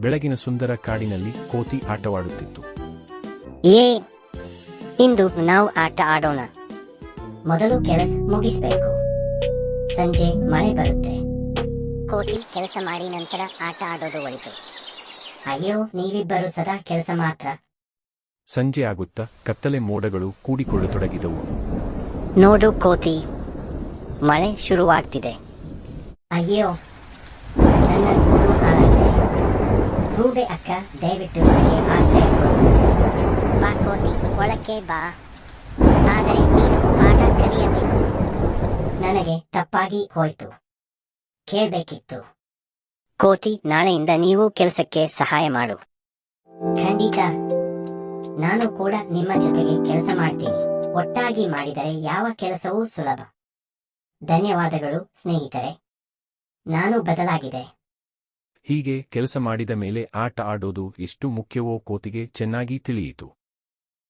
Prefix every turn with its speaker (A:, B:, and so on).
A: ಬೆಳಗಿನ ಸುಂದರ ಕಾಡಿನಲ್ಲಿ ಕೋತಿ ಆಟವಾಡುತ್ತಿತ್ತು.
B: ಏ ಇಂದು ನಾವು ಆಟ ಆಡೋಣ. ಮೊದಲು ಕೆಲಸ ಮುಗಿಸಬೇಕು. ಸಂಜೆ ಮಳೆ ಬರುತ್ತೆ. ಕೋತಿ ಕೆಲಸ ಮಾಡಿ ನಂತರ ಆಟ ಆಡೋದು ಒಳಿತು. ಅಯ್ಯೋ ನೀವಿಬ್ಬರು ಸದಾ ಕೆಲಸ ಮಾತ್ರ.
A: ಸಂಜೆ ಆಗುತ್ತಾ ಕತ್ತಲೆ ಮೋಡಗಳು ಕೂಡಿಕೊಳ್ಳತೊಡಗಿದವು.
B: ನೋಡು ಕೋತಿ ಮಳೆ ಶುರುವಾಗ್ತಿದೆ. ಅಯ್ಯೋ ಗೂಬೆ ಅಕ್ಕ, ದಯವಿಟ್ಟು ನನಗೆ ಆಶ್ರಯ ಕೊಡು. ಬಾ ಕೋತಿ, ಒಳಕ್ಕೆ ಬಾ. ಆದರೆ ನೀನು ಆಟ ಕಲಿಯಬೇಕು. ನನಗೆ ತಪ್ಪಾಗಿ ಹೋಯ್ತು. ಕೇಳಬೇಕಿತ್ತು. ಕೋತಿ, ನಾಳೆಯಿಂದ ನೀವು ಕೆಲಸಕ್ಕೆ ಸಹಾಯ ಮಾಡು. ಖಂಡಿತ. ನಾನು ಕೂಡ ನಿಮ್ಮ ಜೊತೆಗೆ ಕೆಲಸ ಮಾಡ್ತೀನಿ. ಒಟ್ಟಾಗಿ ಮಾಡಿದರೆ ಯಾವ ಕೆಲಸವೂ ಸುಲಭ. ಧನ್ಯವಾದಗಳು ಸ್ನೇಹಿತರೆ. ನಾನು ಬದಲಾಗಿದೆ.
A: ಹೀಗೆ ಕೆಲಸ ಮಾಡಿದ ಮೇಲೆ ಆಟ ಆಡೋದು ಎಷ್ಟು ಮುಖ್ಯವೋ ಕೋತಿಗೆ ಚೆನ್ನಾಗಿ ತಿಳಿಯಿತು.